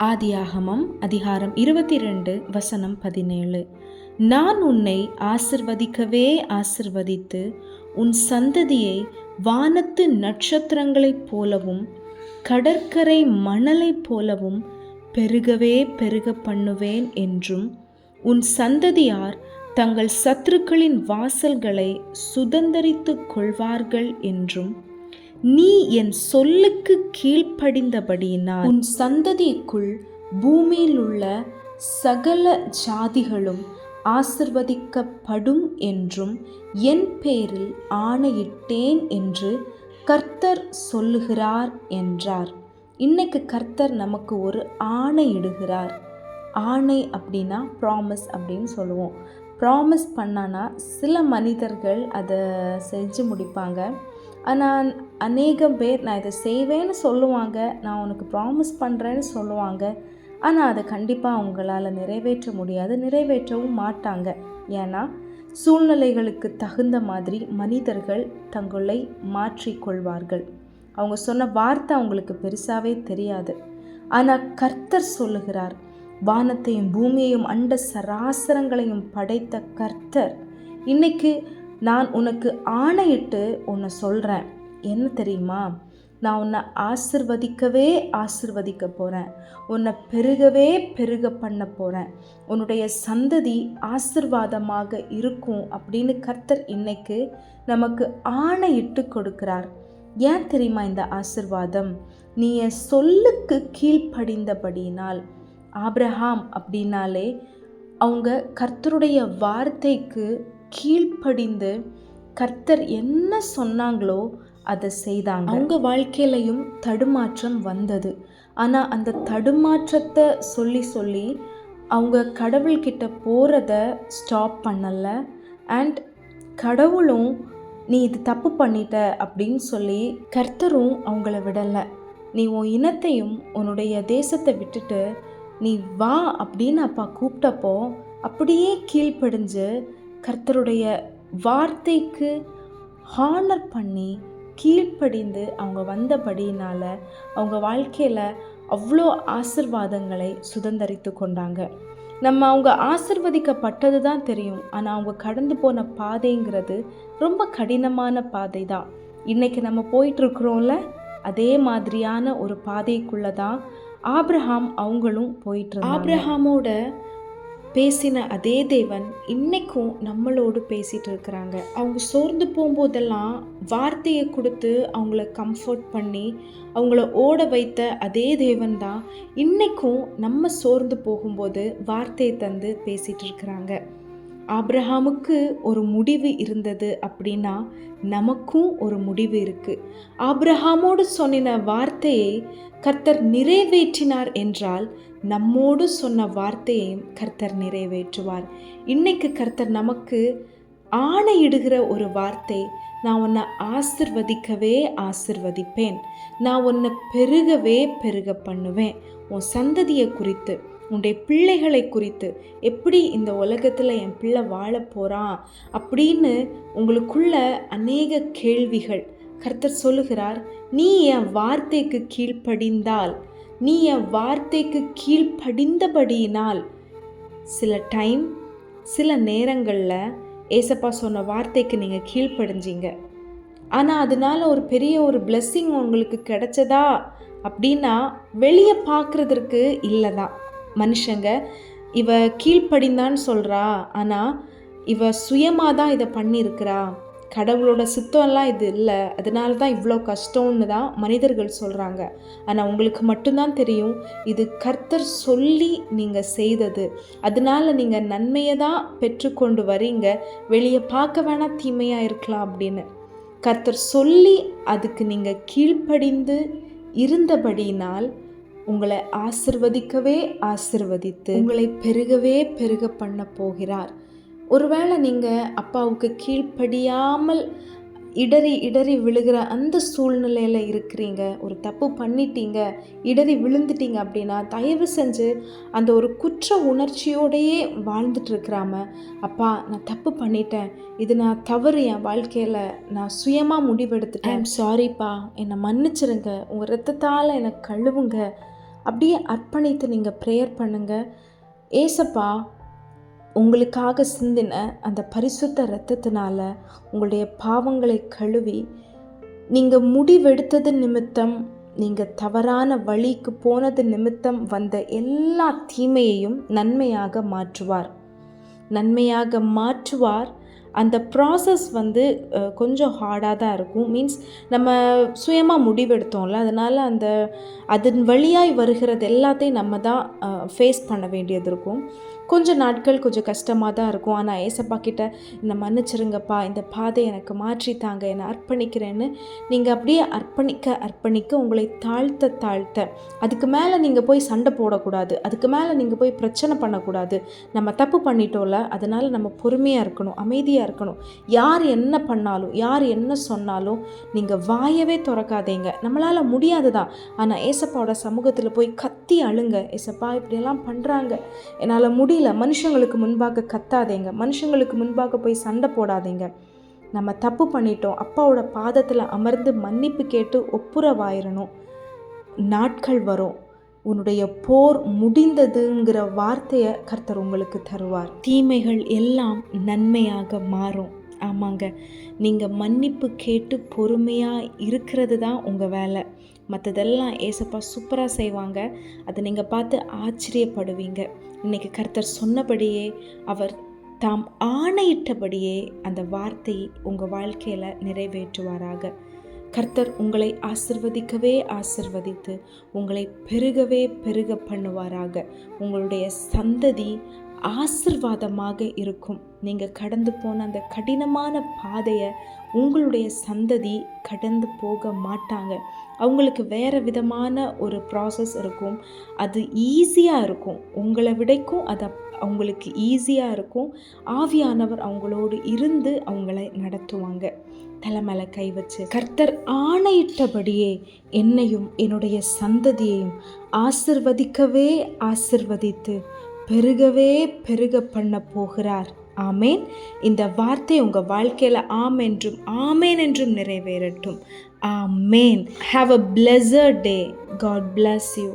ஆதியாகமம் அதிகாரம் இருபத்தி ரெண்டு வசனம் பதினேழு. நான் உன்னை ஆசிர்வதிக்கவே ஆசிர்வதித்து உன் சந்ததியை வானத்து நட்சத்திரங்களைப் போலவும் கடற்கரை மணலைப் போலவும் பெருகவே பெருக பண்ணுவேன் என்றும் உன் சந்ததியார் தங்கள் சத்துருக்களின் வாசல்களை சுதந்தரித்துக் கொள்வார்கள் என்றும் நீ என் சொல்லுக்கு கீழ்ப்படிந்தபடியினால் உன் சந்ததிக்குள் பூமியில் உள்ள சகல ஜாதிகளும் ஆசிர்வதிக்கப்படும் என்றும் என் பேரில் ஆணையிட்டேன் என்று கர்த்தர் சொல்லுகிறார் என்றார். இன்னைக்கு கர்த்தர் நமக்கு ஒரு ஆணையிடுகிறார் ஆணை அப்படின்னா ப்ராமிஸ் அப்படின்னு சொல்லுவோம். ப்ராமிஸ் பண்ணானா சில மனிதர்கள் அதை செஞ்சு முடிப்பாங்க. ஆனால் அநேகம் பேர் நான் இதை செய்வேன்னு சொல்லுவாங்க நான் உனக்கு ப்ராமிஸ் பண்ணுறேன்னு சொல்லுவாங்க. ஆனால் அதை கண்டிப்பாக அவங்களால நிறைவேற்ற முடியாது நிறைவேற்றவும் மாட்டாங்க. ஏன்னா சூழ்நிலைகளுக்கு தகுந்த மாதிரி மனிதர்கள் தங்களை மாற்றிக்கொள்வார்கள் அவங்க சொன்ன வார்த்தை அவங்களுக்கு பெருசாகவே தெரியாது. ஆனால் கர்த்தர் சொல்லுகிறார் வானத்தையும் பூமியையும் அண்ட சராசரங்களையும் படைத்த கர்த்தர். இன்னைக்கு நான் உனக்கு ஆணையிட்டு உன்னை சொல்கிறேன் என்ன தெரியுமா? நான் உன்னை ஆசிர்வதிக்கவே ஆசிர்வதிக்க போகிறேன் உன்னை பெருகவே பெருக பண்ண போகிறேன் உன்னுடைய சந்ததி ஆசிர்வாதமாக இருக்கும் அப்படின்னு கர்த்தர் இன்னைக்கு நமக்கு ஆணையிட்டு கொடுக்கிறார். ஏன் தெரியுமா இந்த ஆசிர்வாதம்? நீ என் சொல்லுக்கு கீழ்ப்படிந்தபடியினால். ஆப்ரஹாம் அப்படின்னாலே அவங்க கர்த்தருடைய வார்த்தைக்கு கீழ்ப்படிந்து கர்த்தர் என்ன சொன்னாங்களோ அதை செய்தாங்க. அவங்க வாழ்க்கையிலையும் தடுமாற்றம் வந்தது. ஆனால் அந்த தடுமாற்றத்தை சொல்லி சொல்லி அவங்க கடவுள்கிட்ட போகிறத ஸ்டாப் பண்ணலை. அண்ட் கடவுளும் நீ இது தப்பு பண்ணிட்ட அப்படின்னு சொல்லி கர்த்தரும் அவங்கள விடலை. நீ உன் இனத்தையும் உன்னுடைய தேசத்தை விட்டுட்டு நீ வா அப்படின்னு அப்பா கூப்பிட்டப்போ அப்படியே கீழ்ப்படிஞ்சு கர்த்தருடைய வார்த்தைக்கு ஹானர் பண்ணி கீழ்ப்படிந்து அவங்க வந்தபடியினால் அவங்க வாழ்க்கையில் அவ்வளோ ஆசிர்வாதங்களை சுதந்திரித்து கொண்டாங்க. நம்ம அவங்க ஆசிர்வதிக்கப்பட்டது தான் தெரியும். ஆனால் அவங்க கடந்து போன பாதைங்கிறது ரொம்ப கடினமான பாதை தான் இன்றைக்கி நம்ம போயிட்டுருக்குறோம்ல அதே மாதிரியான ஒரு பாதைக்குள்ளே தான் ஆப்ரஹாம் அவங்களும் போயிட்டு ஆப்ரஹாமோட பேசின அதே தேவன் இன்னைக்கும் நம்மளோடு பேசிகிட்டு இருக்கிறாங்க. அவங்க சோர்ந்து போகும்போதெல்லாம் வார்த்தையை கொடுத்து அவங்கள கம்ஃபர்ட் பண்ணி அவங்கள ஓட வைத்த அதே தேவன் தான் இன்னைக்கும் நம்ம சோர்ந்து போகும்போது வார்த்தையை தந்து பேசிகிட்டு இருக்கிறாங்க. ஆப்ரஹாமுக்கு ஒரு முடிவு இருந்தது அப்படின்னா நமக்கும் ஒரு முடிவு இருக்குது ஆப்ரஹாமோடு சொன்னின வார்த்தையை கர்த்தர் நிறைவேற்றினார் என்றால் நம்மோடு சொன்ன வார்த்தையையும் கர்த்தர் நிறைவேற்றுவார். இன்னைக்கு கர்த்தர் நமக்கு ஆணையிடுகிற ஒரு வார்த்தை நான் உன்னை ஆசிர்வதிக்கவே ஆசிர்வதிப்பேன். நான் உன்னை பெருகவே பெருக பண்ணுவேன். உன் சந்ததியை குறித்து உன்னுடைய பிள்ளைகளை குறித்து எப்படி இந்த உலகத்தில் என் பிள்ளை வாழ போகிறான் அப்படின்னு உங்களுக்குள்ள அநேக கேள்விகள் கர்த்தர் சொல்லுகிறார். நீ என் வார்த்தைக்கு கீழ்ப்படிந்தால் நீ என் வார்த்தைக்கு கீழ்ப்படிந்தபடியினால் சில டைம் சில நேரங்களில் ஏசப்பா சொன்ன வார்த்தைக்கு நீங்கள் கீழ்ப்படிஞ்சிங்க. ஆனால் அதனால ஒரு பெரிய ஒரு பிளெஸ்ஸிங் உங்களுக்கு கிடைச்சதா? அப்படின்னா வெளியே பார்க்குறதற்கு இல்லை தான் மனுஷங்க இவ கீழ்ப்படிந்தான்னு சொல்கிறா ஆனால் இவ சுயமாக தான் இதை பண்ணியிருக்கிறா. கடவுளோட சித்தம்லாம் இது இல்லை. அதனால தான் இவ்வளோ கஷ்டம்னு தான் மனிதர்கள் சொல்கிறாங்க ஆனால் உங்களுக்கு மட்டும்தான் தெரியும் இது கர்த்தர் சொல்லி நீங்கள் செய்தது. அதனால நீங்கள் நன்மையை தான் பெற்றுக்கொண்டு வரீங்க. வெளியே பார்க்க வேணால் தீமையாக இருக்கலாம் அப்படின்னு. கர்த்தர் சொல்லி அதுக்கு நீங்கள் கீழ்ப்படிந்து இருந்தபடினால் உங்களை ஆசிர்வதிக்கவே ஆசிர்வதித்து உங்களை பெருகவே பெருக பண்ண போகிறார். ஒருவேளை நீங்கள் அப்பாவுக்கு கீழ்ப்படியாமல் இடறி இடறி விழுகிற அந்த சூழ்நிலையில் இருக்கிறீங்க ஒரு தப்பு பண்ணிட்டீங்க இடறி விழுந்துட்டீங்க அப்படின்னா தயவு செஞ்சு அந்த ஒரு குற்ற உணர்ச்சியோடையே வாழ்ந்துட்டுருக்கிறாம அப்பா நான் தப்பு பண்ணிட்டேன். இது நான் தவறு என் வாழ்க்கையில் நான் சுயமாக முடிவெடுத்துட்டேன். சாரிப்பா என்னை மன்னிச்சிருங்க. உங்கள் ரத்தத்தால் என்னை கழுவுங்க. அப்படியே அர்ப்பணித்து நீங்கள் ப்ரேயர் பண்ணுங்கள் ஏசப்பா உங்களுக்காக சிந்தின அந்த பரிசுத்த இரத்தத்தினால உங்களுடைய பாவங்களை கழுவி நீங்கள் முடிவெடுத்தது நிமித்தம் நீங்கள் தவறான வழிக்கு போனது நிமித்தம் வந்த எல்லா தீமையையும் நன்மையாக மாற்றுவார். நன்மையாக மாற்றுவார். அந்த ப்ராசஸ் வந்து கொஞ்சம் ஹார்டாக தான் இருக்கும். மீன்ஸ் நம்ம சுயமாக முடிவெடுத்தோம்ல அதனால் அந்த அதன் வழியாய் வருகிறது எல்லாத்தையும் நம்ம தான் ஃபேஸ் பண்ண வேண்டியது இருக்கும். கொஞ்சம் நாட்கள் கொஞ்சம் கஷ்டமாக தான் இருக்கும். ஆனால் ஏசப்பா கிட்ட என்னை மன்னிச்சிருங்கப்பா. இந்த பாதை எனக்கு மாற்றி தாங்க. என்னை அர்ப்பணிக்கிறேன்னு நீங்கள் அப்படியே அர்ப்பணிக்க அர்ப்பணிக்க உங்களை தாழ்த்த தாழ்த்த. அதுக்கு மேலே நீங்கள் போய் சண்டை போடக்கூடாது. அதுக்கு மேலே நீங்கள் போய் பிரச்சனை பண்ணக்கூடாது. நம்ம தப்பு பண்ணிட்டோம்ல அதனால் நம்ம பொறுமையாக இருக்கணும் அமைதியாக இருக்கணும். யார் என்ன பண்ணாலும் யார் என்ன சொன்னாலும் நீங்கள் வாயவே திறக்காதீங்க. நம்மளால் முடியாது தான். ஆனால் ஏசப்பாவோட சமூகத்தில் போய் கத்தி அழுங்க. ஏசப்பா இப்படியெல்லாம் பண்ணுறாங்க என்னால் முடி முடியல மனுஷங்களுக்கு முன்பாக கத்தாதீங்க. மனுஷங்களுக்கு முன்பாக போய் சண்டை போடாதீங்க. நம்ம தப்பு பண்ணிட்டோம். அப்பாவோட பாதத்தில் அமர்ந்து மன்னிப்பு கேட்டு ஒப்புரவாயிரணும். நாட்கள் வரும். உன்னுடைய போர் முடிந்ததுங்கிற வார்த்தையை கர்த்தர் உங்களுக்கு தருவார். தீமைகள் எல்லாம் நன்மையாக மாறும். ஆமாங்க. நீங்கள் மன்னிப்பு கேட்டு பொறுமையாக இருக்கிறது தான் உங்கள் வேலை. மற்றதெல்லாம் ஏசப்பா சூப்பராக செய்வாங்க. அதை நீங்கள் பார்த்து ஆச்சரியப்படுவீங்க. இன்னைக்கு கர்த்தர் சொன்னபடியே அவர் தாம் ஆணையிட்டபடியே அந்த வார்த்தையை உங்கள் வாழ்க்கையில் நிறைவேற்றுவாராக. கர்த்தர் உங்களை ஆசிர்வதிக்கவே ஆசிர்வதித்து உங்களை பெருகவே பெருக பண்ணுவாராக. உங்களுடைய சந்ததி ஆசிர்வாதமாக இருக்கும். நீங்கள் கடந்து போன அந்த கடினமான பாதையை உங்களுடைய சந்ததி கடந்து போக மாட்டாங்க. அவங்களுக்கு வேறு விதமான ஒரு ப்ராசஸ் இருக்கும். அது ஈஸியாக இருக்கும். உங்களை விடைக்கும் அது அவங்களுக்கு ஈஸியாக இருக்கும். ஆவியானவர் அவங்களோடு இருந்து அவங்களை நடத்துவாங்க. தலைமையில கை வச்சு கர்த்தர் ஆணையிட்டபடியே என்னையும் என்னுடைய சந்ததியையும் ஆசிர்வதிக்கவே ஆசிர்வதித்து பெருகவே பெருக பண்ண போகிறார். ஆமேன். இந்த வார்த்தை உங்கள் வாழ்க்கையில் ஆம் என்றும் ஆமேன் என்றும் நிறைவேறட்டும். ஆமேன். Have a pleasure day God bless you